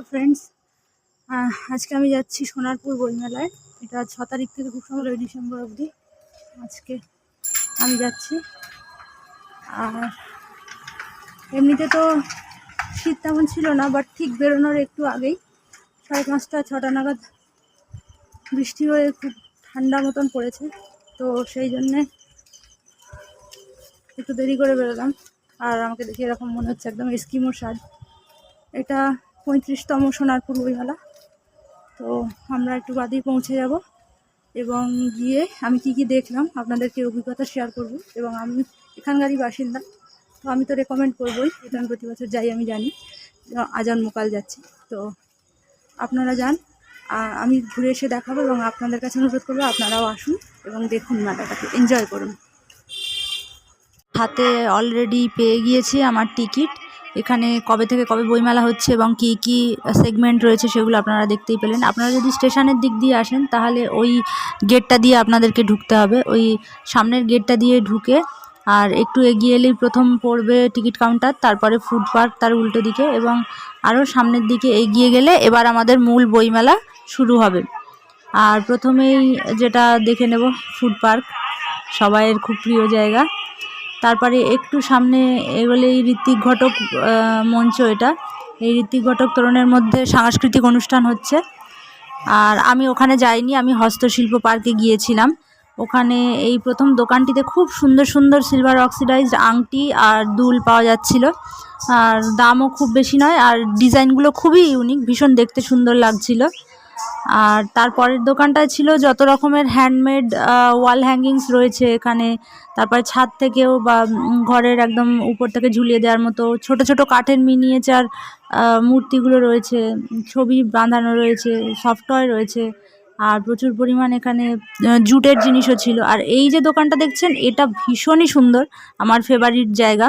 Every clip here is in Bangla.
হ্যালো ফ্রেন্ডস আজকে আমি যাচ্ছি সোনারপুর বইমেলায়। এটা ছ তারিখ থেকে খুব সম্ভবত ডিসেম্বর অবধি। আজকে আমি যাচ্ছি। আর এমনিতে তো শীত তেমন ছিল না বাট ঠিক বেরোনোর একটু আগেই সাড়ে পাঁচটা, ছটা নাগাদ বৃষ্টি হয়ে খুব ঠান্ডা মতন পড়েছে। তো সেই জন্যে একটু দেরি করে বেরোলাম। আর আমাকে দেখে এরকম মনে হচ্ছে একদম এস্কিমোর স্বাদ এটা পঁয়ত্রিশতম সোনারপুর বইমেলা তো আমরা একটু বাদেই পৌঁছে যাব এবং গিয়ে আমি কি কি দেখলাম আপনাদেরকে অভিজ্ঞতা শেয়ার করব এবং আমি এখানকারই বাসিন্দা। তো আমি তো রেকমেন্ড করবোই এটা প্রতি বছর যাই আমি জানি আজান মোকাল যাচ্ছি। তো আপনারা যান আমি ঘুরে এসে দেখাবো এবং আপনাদের কাছে অনুরোধ করব আপনারাও আসুন এবং দেখুন মেলাটাকে এনজয় করুন। হাতে অলরেডি পেয়ে গিয়েছি আমার টিকিট এখানে কবে থেকে কবে বইমেলা হচ্ছে এবং কি কি সেগমেন্ট রয়েছে সেগুলো আপনারা দেখতেই পেলেন। আপনারা যদি স্টেশনের দিক দিয়ে আসেন, তাহলে ওই গেটটা দিয়ে আপনাদেরকে ঢুকতে হবে। ওই সামনের গেটটা দিয়ে ঢুকে আর একটু এগিয়ে এলেই প্রথম পড়বে টিকিট কাউন্টার, তারপরে ফুড পার্ক তার উল্টো দিকে এবং আরও সামনের দিকে এগিয়ে গেলে এবার আমাদের মূল বইমেলা শুরু হবে। আর প্রথমেই যেটা দেখে নেব, ফুড পার্ক। সবাইয়ের খুব প্রিয় জায়গা। তারপরে একটু সামনে এগোলেই ঋত্বিক ঘটক মঞ্চ এটা। এই ঋত্বিক ঘটক তরুণের মধ্যে সাংস্কৃতিক অনুষ্ঠান হচ্ছে। আর আমি ওখানে যাইনি, আমি হস্তশিল্প পার্কে গিয়েছিলাম। ওখানে এই প্রথম দোকানটিতে খুব সুন্দর সুন্দর সিলভার অক্সিডাইজড আংটি আর দুল পাওয়া যাচ্ছিল। আর দামও খুব বেশি নয়, আর ডিজাইনগুলো খুবই ইউনিক ভীষণ দেখতে সুন্দর লাগছিল। আর তারপরের দোকানটা ছিল যত রকমের হ্যান্ডমেড ওয়াল হ্যাঙ্গিংস রয়েছে এখানে। তারপরে ছাদ থেকেও বা ঘরের একদম উপর থেকে ঝুলিয়ে দেওয়ার মতো ছোট ছোট কাঠের মিনিয়েচার মূর্তিগুলো রয়েছে। ছবি বাঁধানো রয়েছে সফটওয়্যার রয়েছে। আর প্রচুর পরিমাণ এখানে জুটের জিনিসও ছিল। আর এই যে দোকানটা দেখছেন, এটা ভীষণই সুন্দর। আমার ফেভারিট জায়গা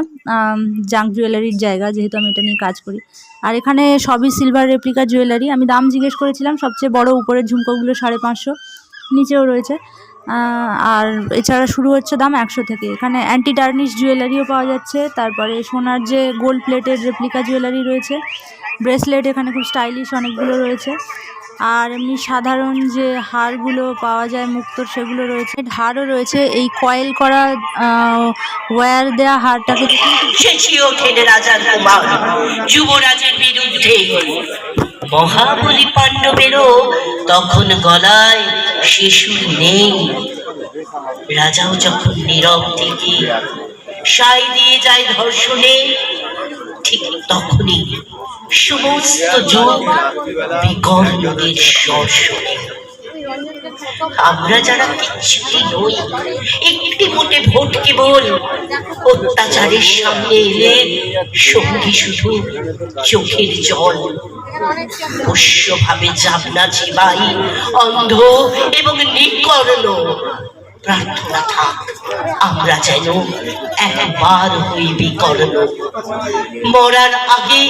জাঙ্ক জুয়েলারির জায়গা, যেহেতু আমি এটা নিয়ে কাজ করি। আর এখানে সবই সিলভার রেপ্লিকা জুয়েলারি আমি দাম জিজ্ঞেস করেছিলাম, সবচেয়ে বড় উপরের ঝুমকোগুলো সাড়ে পাঁচশো। নিচেও রয়েছে। আর এছাড়া শুরু হচ্ছে দাম একশো থেকে। এখানে অ্যান্টি টার্নিশ জুয়েলারিও পাওয়া যাচ্ছে। তারপরে সোনার যে গোল্ড প্লেটের রেপ্লিকা জুয়েলারি রয়েছে ব্রেসলেট এখানে খুব স্টাইলিশ অনেকগুলো রয়েছে। আর এমনি সাধারণ যে হারগুলো পাওয়া যায় মুক্তোর, সেগুলো রয়েছে। হারও রয়েছে। এই কয়েল করা ওয়্যার দেওয়া হারটাকে মহাবলী পাণ্ডবেরও তখন গলায় শিশু নেই। রাজাও যখন নীরব থেকে সাই দিয়ে যায় ধর্ষণে, ঠিক তখনই সমস্ত যোগ বিকর্ণদের আমরা যারা কিচ্ছুটি নই, একটি মোটে ভোট কেবল অত্যাচারের সামনে এলে সঙ্গী শুধু চোখের জল। পোষ্যভাবে যাবনা চিবাই অন্ধ এবং নিকর্ণ। প্রার্থনা থাক, আমরা যেন একবার হই বিকর্ণ। মরার আগে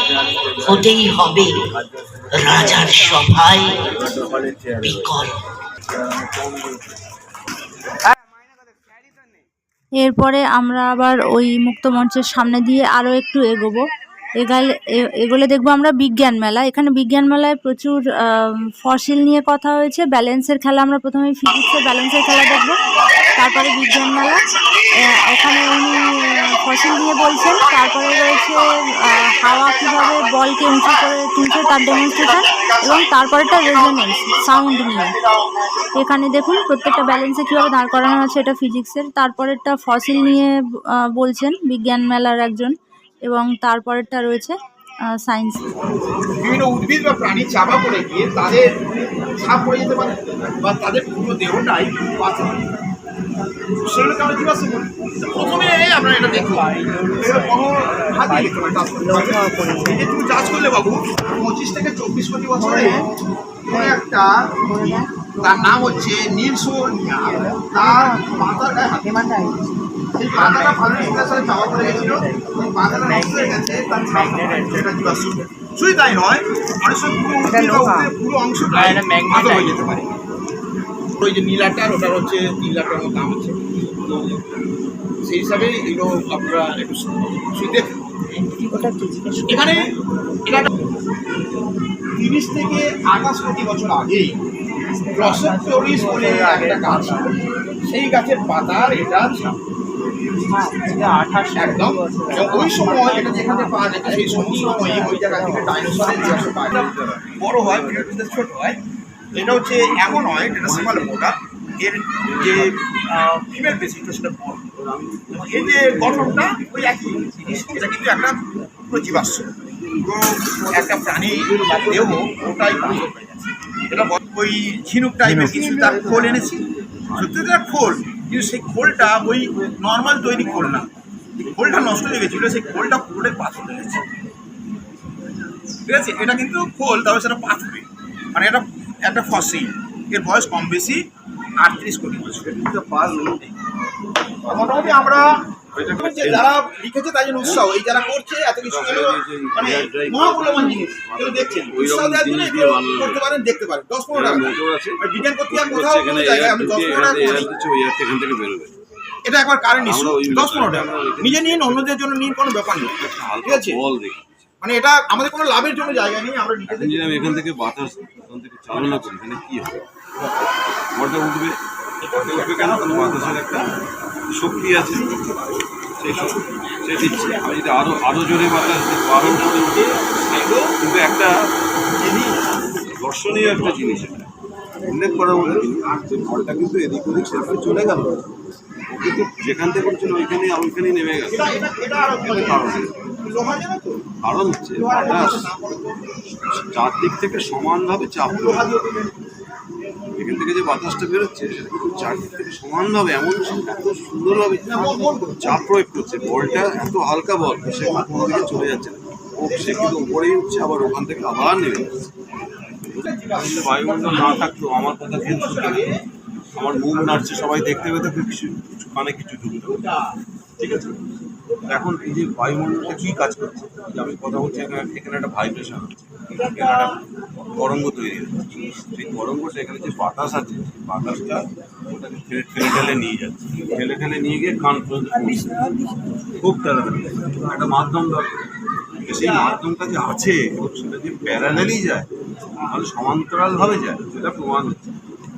হতেই হবে রাজার সভায় বিকর্ণ। এরপরে আমরা আবার ওই মুক্ত মঞ্চের সামনে দিয়ে আরও একটু এগোবো। এগালে দেখব আমরা বিজ্ঞান মেলা। এখানে বিজ্ঞান মেলায় প্রচুর ফসিল নিয়ে কথা হয়েছে। ব্যালেন্সের খেলা আমরা প্রথমে ফিজিক্সের ব্যালেন্সের খেলা দেখব। তারপরে বিজ্ঞান মেলা। এখানে উনি ফসিল নিয়ে বলছেন। তারপরে রয়েছে হাওয়া কীভাবে বলকে উঁচু করে তুলছে তার ডেমনস্ট্রেশন এবং তারপরেটা রেজোনেন্স সাউন্ড নিয়ে। এখানে দেখুন, প্রত্যেকটা ব্যালেন্সে কীভাবে দাঁড় করানো আছে এটা ফিজিক্সের তারপরেরটা ফসিল নিয়ে বলছেন বিজ্ঞান মেলার একজন। এবং তারপরেরটা রয়েছে সায়েন্স বিভিন্ন উদ্ভিদ বা প্রাণী চাপা পড়ে গিয়ে তাদের ছাপ পড়ে যেতে পারে বা তাদের পুরো দেহটাই চাষ করলে বাবু, পঁচিশ থেকে চব্বিশ বছরে একটা তার নাম হচ্ছে নীলসোনিয়া তার পাতার গায়ে হাতে। সেই পাতাটা ভালো সাথে চাপা পড়ে গেছিল পাতাটা নষ্ট গেছে তার ছাপ এটা জীবাশ্ম শুধু তাই নয় অনেক সময় পুরো অংশটা আহত হয়ে যেতে পারে। ওই যে নীলাটার ওটার হচ্ছে তিন লাখ টাকার দাম আছে। তো সেই হিসাবে এগুলো আপনারা একটু দেখুন। এখানে তিরিশ থেকে আঠাশ কোটি বছর আগে প্রসেপ্টোরিস বলে একটা গাছ সেই গাছের পাতার এটা ছাপ। একদম। ওই সময় এটা যেখানে পাওয়া যেত সেই সমস্ত সময়ে ওই জায়গা থেকে ডাইনোসরের পাওয়া বড় হয় পিরিয়ডটা ছোট হয়। এটা হচ্ছে এমন হয় এটা সিমাল মোটা। এর যে ফিমেল পেশিটা সেটা বড়। এর যে গঠনটা ওই একই জিনিস এটা কিন্তু একটা পুরো জীবাশ্ম। একটা প্রাণীর দেহ ওটাই এটা ওই ঝিনুক টাইপের কিছু তার খোল এনেছি। সত্যি তো খোল। কিন্তু সেই খোলটা ওই নর্মাল তৈরি খোল না। খোলটা নষ্ট হয়ে গেছিল, সেই খোলটা পুরোটাই পাথর হয়ে গেছে। ঠিক আছে? এটা কিন্তু খোল তবে সেটা পাথরে। মানে এটা একটা ফসিল এর বয়স কম বেশি আটত্রিশ কোটি বছর। মোটামুটি আমরা যারা লিখেছে তাই জন্য উৎসাহ এই যারা করছে এত কিছু মানে মহামূল্যবান জিনিস এগুলো দেখছেন উৎসাহ দেওয়ার জন্য এগুলো করতে পারেন দেখতে পারেন দশ পনেরো টাকা বিজ্ঞান করতে কোথাও কোনো জায়গায় আমি দশ পনেরো টাকা এখান থেকে বেরোবে এটা একবার কারেন্ট ইস্যু দশ পনেরো টাকা নিজে নিন অন্যদের জন্য নিন কোনো ব্যাপার নেই। ঠিক আছে? মানে এটা আমাদের কোনো লাভের জন্য জায়গা নেই আমরা এখান থেকে বাতাস এখান থেকে চালনা করি এখানে কি হবে? বলটা উঠবে। উঠবে কেন বাতাসের একটা শক্তি আছে সেই শক্তি সে দিচ্ছে আমি যদি আরও আরও জোরে বাতাস দিই আরও জোরে উঠে কিন্তু একটা জিনিস দর্শনীয় একটা জিনিস এটা উল্লেখ করার মতো যে বলটা কিন্তু এদিক ওদিক সেদিকে চলে গেল কিন্তু যেখান থেকে উঠছিল ওইখানে ওইখানেই নেমে গেল কারণ কারণ হচ্ছে বাতাস চারদিক থেকে সমানভাবে চাপ এখান থেকে যে বাতাসটা বেরোচ্ছে, সেটা কিন্তু সমানভাবে এমন এত সুন্দরভাবে চাপ প্রয়োগ করছে, বলটা এত হালকা বল, সে কোনো দিকে চলে যাচ্ছে ও সে কিন্তু উপরেই উঠছে, আবার ওখান থেকে আবার নেমে যাচ্ছে। বায়ুমণ্ডল না থাকতো আমার কথা না। আমার মুখ নাড়ছে, সবাই দেখতে পেতে কিছু কানে কিছু ঠিক আছে? এখন এই যে বায়ুমণ্ডলটা কি কাজ করছে? আমি কথা বলছি, এখানে এখানে একটা ভাইব্রেশন হচ্ছে। একটা তরঙ্গ তৈরি সেই তরঙ্গটা এখানে যে বাতাস আছে বাতাসটা ওটাকে ঠেলে ঠেলে ঠেলে নিয়ে যাচ্ছে। ঠেলে ঠেলে নিয়ে গিয়ে কান পর্যন্ত খুব তাড়াতাড়ি। একটা মাধ্যম দরকার। সেই মাধ্যমটা যে আছে সেটা যে প্যারালালি যায় মানে সমান্তরালভাবে যায়, সেটা প্রমাণ হচ্ছে।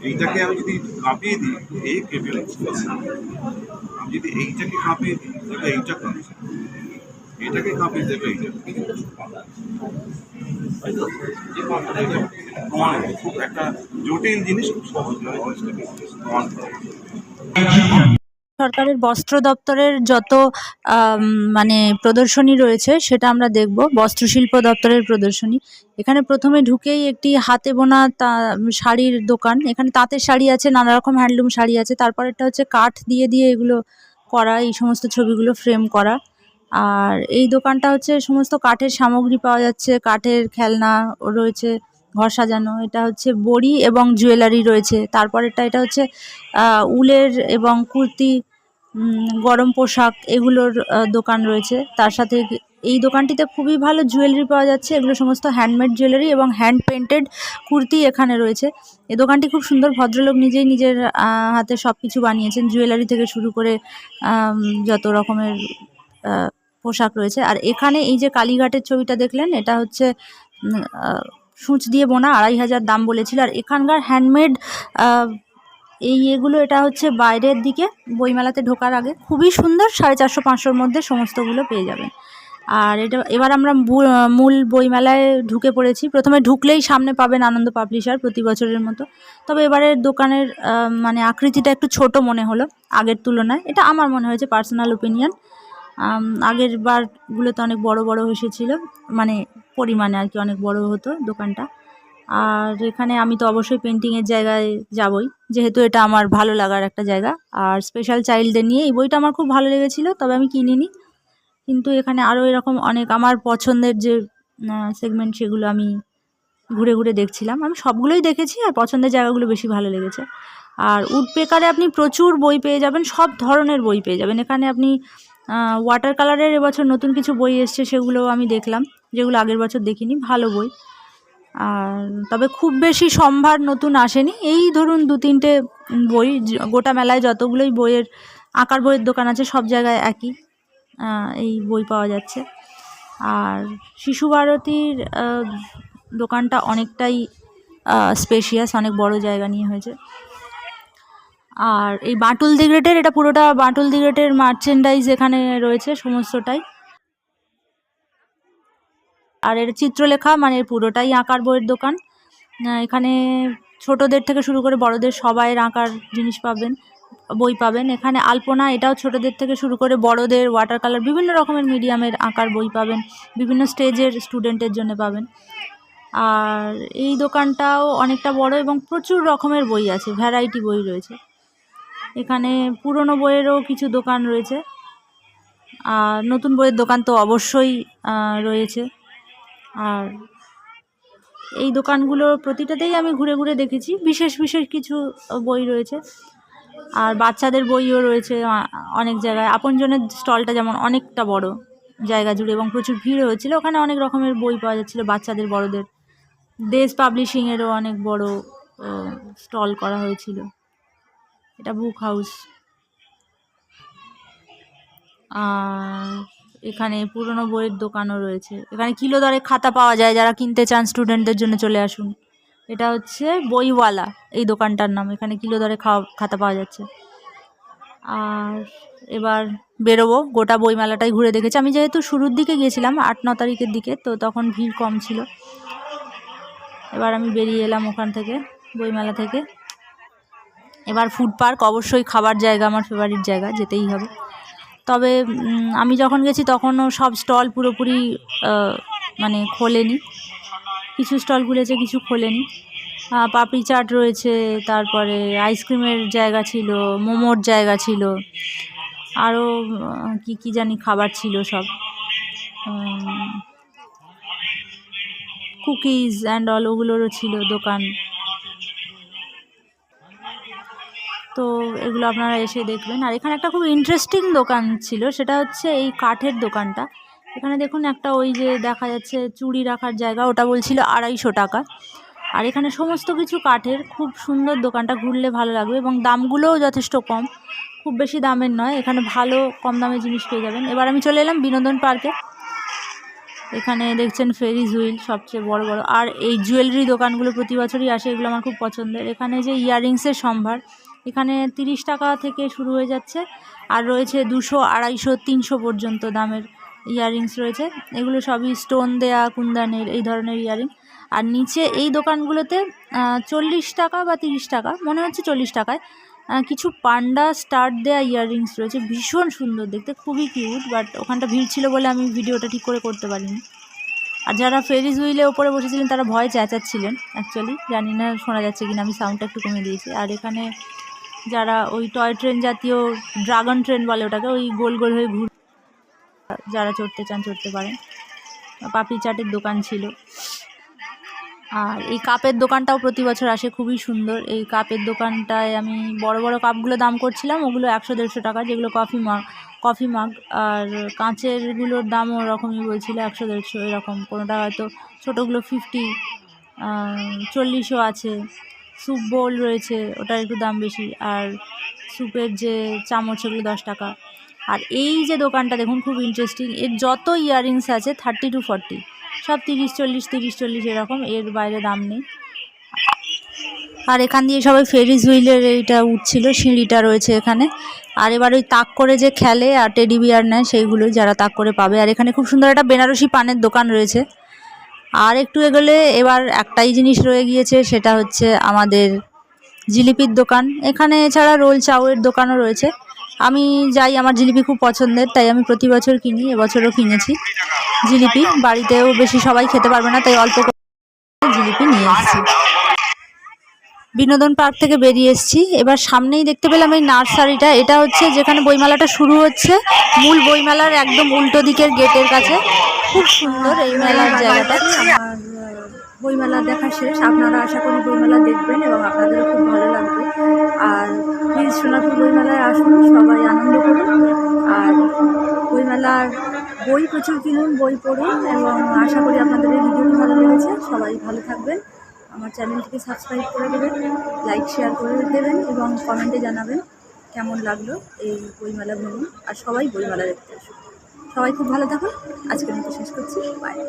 এইটাকে আমি যদি কাঁপিয়ে দিই, এই কেঁপে আমি যদি এইটাকে কাঁপিয়ে দিই, তাহলে এইটা কাঁপছে। এটাকে কাঁপিয়ে দেবে এইটা এটা সরকারের বস্ত্র দপ্তরের যত মানে প্রদর্শনী রয়েছে, সেটা আমরা দেখব। বস্ত্রশিল্প দপ্তরের প্রদর্শনী। এখানে প্রথমে ঢুকেই একটি হাতে বোনা শাড়ির দোকান। এখানে তাঁতের শাড়ি আছে, নানা রকম হ্যান্ডলুম শাড়ি আছে। তারপর তারপরেরটা হচ্ছে কাঠ দিয়ে দিয়ে এগুলো করা, এই সমস্ত ছবিগুলো ফ্রেম করা। আর এই দোকানটা হচ্ছে সমস্ত কাঠের সামগ্রী পাওয়া যাচ্ছে, কাঠের খেলনা রয়েছে, ঘর সাজানো, এটা হচ্ছে বড়ি এবং জুয়েলারি রয়েছে। তারপরেরটা এটা হচ্ছে উলের এবং কুর্তি গরম পোশাক এগুলোর দোকান রয়েছে। তার সাথে এই দোকানটিতে খুবই ভালো জুয়েলারি পাওয়া যাচ্ছে, এগুলো সমস্ত হ্যান্ডমেড জুয়েলারি এবং হ্যান্ড পেন্টেড কুর্তি এখানে রয়েছে। এই দোকানটি খুব সুন্দর, ভদ্রলোক নিজেই নিজের হাতে সব কিছু বানিয়েছেন। জুয়েলারি থেকে শুরু করে যত রকমের পোশাক রয়েছে। আর এখানে এই যে কালীঘাটের ছবিটা দেখলেন, এটা হচ্ছে সূচ দিয়ে বোনা, আড়াই হাজার দাম বলেছিল। আর এখানকার হ্যান্ডমেড এই এগুলো এটা হচ্ছে বাইরের দিকে, বইমেলাতে ঢোকার আগে। খুবই সুন্দর, সাড়ে চারশো পাঁচশোর মধ্যে সমস্তগুলো পেয়ে যাবেন। আর এটা, এবার আমরা মূল বইমেলায় ঢুকে পড়েছি। প্রথমে ঢুকলেই সামনে পাবেন আনন্দ পাবলিশার প্রতি বছরের মতো। তবে এবারের দোকানের মানে আকৃতিটা একটু ছোট মনে হলো আগের তুলনায়। এটা আমার মনে হয়েছে পার্সোনাল ওপিনিয়ন আগের বারগুলোতে অনেক বড় বড় এসেছিল মানে পরিমাণে আর কি অনেক বড় হতো দোকানটা। আর এখানে আমি তো অবশ্যই পেন্টিংয়ের জায়গায় যাবই, যেহেতু এটা আমার ভালো লাগার একটা জায়গা। আর স্পেশাল চাইল্ডদের নিয়ে এই বইটা আমার খুব ভালো লেগেছিলো, তবে আমি কিনিনি। কিন্তু এখানে আরও এরকম অনেক আমার পছন্দের যে সেগমেন্ট সেগুলো আমি ঘুরে ঘুরে দেখছিলাম। আমি সবগুলোই দেখেছি আর পছন্দের জায়গাগুলো বেশি ভালো লেগেছে। আর উডপেকারে আপনি প্রচুর বই পেয়ে যাবেন, সব ধরনের বই পেয়ে যাবেন। এখানে আপনি ওয়াটার কালারের এবছর নতুন কিছু বই এসছে, সেগুলো আমি দেখলাম, যেগুলো আগের বছর দেখিনি, ভালো বই। আর তবে খুব বেশি সম্ভার নতুন আসেনি। এই ধরুন দু তিনটে বই গোটা মেলায় যতগুলোই বইয়ের আঁকার বইয়ের দোকান আছে, সব জায়গায় একই এই বই পাওয়া যাচ্ছে। আর শিশু ভারতীর দোকানটা অনেকটাই স্পেশিয়াস অনেক বড় জায়গা নিয়ে হয়েছে। আর এই বাঁটুল দি গ্রেটের, এটা পুরোটা বাঁটুল দি গ্রেটের মার্চেন্ডাইজ এখানে রয়েছে সমস্তটাই। আর এর চিত্রলেখা মানে পুরোটাই আঁকার বইয়ের দোকান। এখানে ছোটদের থেকে শুরু করে বড়দের সবাইয়ের আঁকার জিনিস পাবেন, বই পাবেন। এখানে আলপনা, এটাও ছোটদের থেকে শুরু করে বড়দের ওয়াটার কালার বিভিন্ন রকমের মিডিয়ামের আঁকার বই পাবেন। বিভিন্ন স্টেজের স্টুডেন্টের জন্য পাবেন। আর এই দোকানটাও অনেকটা বড় এবং প্রচুর রকমের বই আছে ভ্যারাইটি বই রয়েছে। এখানে পুরনো বইয়েরও কিছু দোকান রয়েছে। আর নতুন বইয়ের দোকান তো অবশ্যই রয়েছে। আর এই দোকানগুলো প্রতিটাতেই আমি ঘুরে ঘুরে দেখেছি। বিশেষ বিশেষ কিছু বই রয়েছে। আর বাচ্চাদের বইও রয়েছে অনেক জায়গায়। আপনজনের স্টলটা যেমন অনেকটা বড় জায়গা জুড়ে এবং প্রচুর ভিড় হয়েছিল, ওখানে অনেক রকমের বই পাওয়া যাচ্ছিল বাচ্চাদের, বড়দের। দেশ পাবলিশিংয়েরও অনেক বড় স্টল করা হয়েছিল। এটা বুক হাউস আর এখানে পুরনো বইয়ের দোকানও রয়েছে। এখানে কিলো দরে খাতা পাওয়া যায় যারা কিনতে চান স্টুডেন্টদের জন্য চলে আসুন। এটা হচ্ছে বইওয়ালা, এই দোকানটার নাম। এখানে কিলো দরে খাওয়া খাতা পাওয়া যাচ্ছে। আর এবার বেরোবো। গোটা বইমেলাটাই ঘুরে দেখেছি। আমি যেহেতু শুরুর দিকে গিয়েছিলাম আট, ন তারিখের দিকে, তো তখন ভিড় কম ছিল। এবার আমি বেরিয়ে এলাম ওখান থেকে, বইমেলা থেকে। এবার ফুড পার্ক অবশ্যই খাবার জায়গা আমার ফেভারিট জায়গা, যেতেই হবে। তবে আমি যখন গেছি তখনও সব স্টল পুরোপুরি মানে খোলেনি। কিছু স্টল খুলেছে, কিছু খোলেনি। পাপড়ি চাট রয়েছে, তারপরে আইসক্রিমের জায়গা ছিল, মোমোর জায়গা ছিল। আরও কি কি জানি খাবার ছিল সব। কুকিজ অ্যান্ড অল ওগুলোরও ছিল দোকান। তো এগুলো আপনারা এসে দেখবেন। আর এখানে একটা খুব ইন্টারেস্টিং দোকান ছিল, সেটা হচ্ছে এই কাঠের দোকানটা। এখানে দেখুন একটা ওই যে দেখা যাচ্ছে চুড়ি রাখার জায়গা, ওটা বলছিল আড়াইশো টাকা। আর এখানে সমস্ত কিছু কাঠের, খুব সুন্দর দোকানটা ঘুরলে ভালো লাগবে এবং দামগুলোও যথেষ্ট কম। খুব বেশি দামের নয়, এখানে ভালো কম দামে জিনিস পেয়ে যাবেন। এবার আমি চলে এলাম বিনোদন পার্কে। এখানে দেখছেন ফেরিজ হুইল সবচেয়ে বড় বড়। আর এই জুয়েলারি দোকানগুলো প্রতি বছরই আসে, এগুলো আমার খুব পছন্দের। এখানে যে ইয়াররিংসের সম্ভার এখানে তিরিশ টাকা থেকে শুরু হয়ে যাচ্ছে। আর রয়েছে দুশো, আড়াইশো, তিনশো পর্যন্ত দামের ইয়াররিংস রয়েছে। এগুলো সবই স্টোন দেয়া, কুন্দানের এই ধরনের ইয়াররিং। আর নিচে এই দোকানগুলোতে চল্লিশ টাকা বা তিরিশ টাকা, মনে হচ্ছে চল্লিশ টাকায় কিছু পান্ডা স্টার্ট দেয়া ইয়াররিংস রয়েছে। ভীষণ সুন্দর দেখতে, খুবই কিউট, বাট ওখানটা ভিড় ছিল বলে আমি ভিডিওটা ঠিক করে করতে পারিনি। আর যারা ফেরিজ হুইলে ওপরে বসেছিলেন, তারা ভয় চেঁচাচ্ছিলেন অ্যাকচুয়ালি জানি না শোনা যাচ্ছে কিনা, আমি সাউন্ডটা একটু কমে দিয়েছি। আর এখানে যারা ওই টয় ট্রেন জাতীয় ড্রাগন ট্রেন বলে ওটাকে, ওই গোল গোল হয়ে ঘুর যারা চড়তে চান চড়তে পারেন। পাপড়ি চাটের দোকান ছিল। আর এই কাপের দোকানটাও প্রতি বছর আসে, খুবই সুন্দর। এই কাপের দোকানটায় আমি বড় বড় কাপগুলো দাম করছিলাম, ওগুলো একশো দেড়শো টাকা, যেগুলো কফি মাগ কফি মাগ আর কাঁচেরগুলোর দাম ওরকমই বলছিল, একশো দেড়শো এরকম। কোনোটা হয়তো ছোটোগুলো ফিফটি চল্লিশও আছে। স্যুপ বোল রয়েছে, ওটার একটু দাম বেশি। আর স্যুপের যে চামচ ওগুলো দশ টাকা। আর এই যে দোকানটা দেখুন, খুব ইন্টারেস্টিং এর যত ইয়াররিংস আছে থার্টি টু ফর্টি সব তিরিশ, চল্লিশ তিরিশ, চল্লিশ এরকম, এর বাইরে দাম নেই। আর এখান দিয়ে সবাই ফেরিস হুইলের এইটা উঠছিল, সিঁড়িটা রয়েছে এখানে। আর এবার ওই তাক করে যে খেলে আর টেডি বিয়ার নেয় সেইগুলোই যারা তাক করে পাবে। আর এখানে খুব সুন্দর একটা বেনারসি পানের দোকান রয়েছে। আর একটু এগোলে এবার একটাই জিনিস রয়ে গিয়েছে, সেটা হচ্ছে আমাদের জিলিপির দোকান। এখানে এছাড়া রোল চাউয়ের দোকানও রয়েছে। আমি যাই, আমার জিলিপি খুব পছন্দের, তাই আমি প্রতি বছর কিনি, এবছরও কিনেছি জিলিপি। বাড়িতেও বেশি সবাই খেতে পারবে না, তাই অল্প জিলিপি নিয়ে এসেছি। বিনোদন পার্ক থেকে বেরিয়ে এসেছি। এবার সামনেই দেখতে পেলাম এই নার্সারিটা। এটা হচ্ছে যেখানে বইমেলাটা শুরু হচ্ছে। মূল বইমেলার একদম উল্টো দিকের গেটের কাছে। খুব সুন্দর এই মেলার জায়গাটা। বইমেলা দেখা শেষ। আপনারা আশা করি বইমেলা দেখবেন এবং আপনাদেরও খুব ভালো লাগবে। আর প্লিজ সোনাপুর বইমেলায় আসুন, সবাই আনন্দ করুন। আর বইমেলার বই প্রচুর কিনুন, বই পড়ুন এবং আশা করি আপনাদের এই ভিডিওটি ভালো লেগেছে। সবাই ভালো থাকবেন। আমার চ্যানেলটিকে সাবস্ক্রাইব করে দেবেন, লাইক, শেয়ার করে দেবেন এবং কমেন্টে জানাবেন কেমন লাগল এই বইমেলা ভ্রমণ। আর সবাই বইমেলা দেখতে আসুন। সবাই খুব ভালো থাকুন। আজকের মতো শেষ করছি। বাই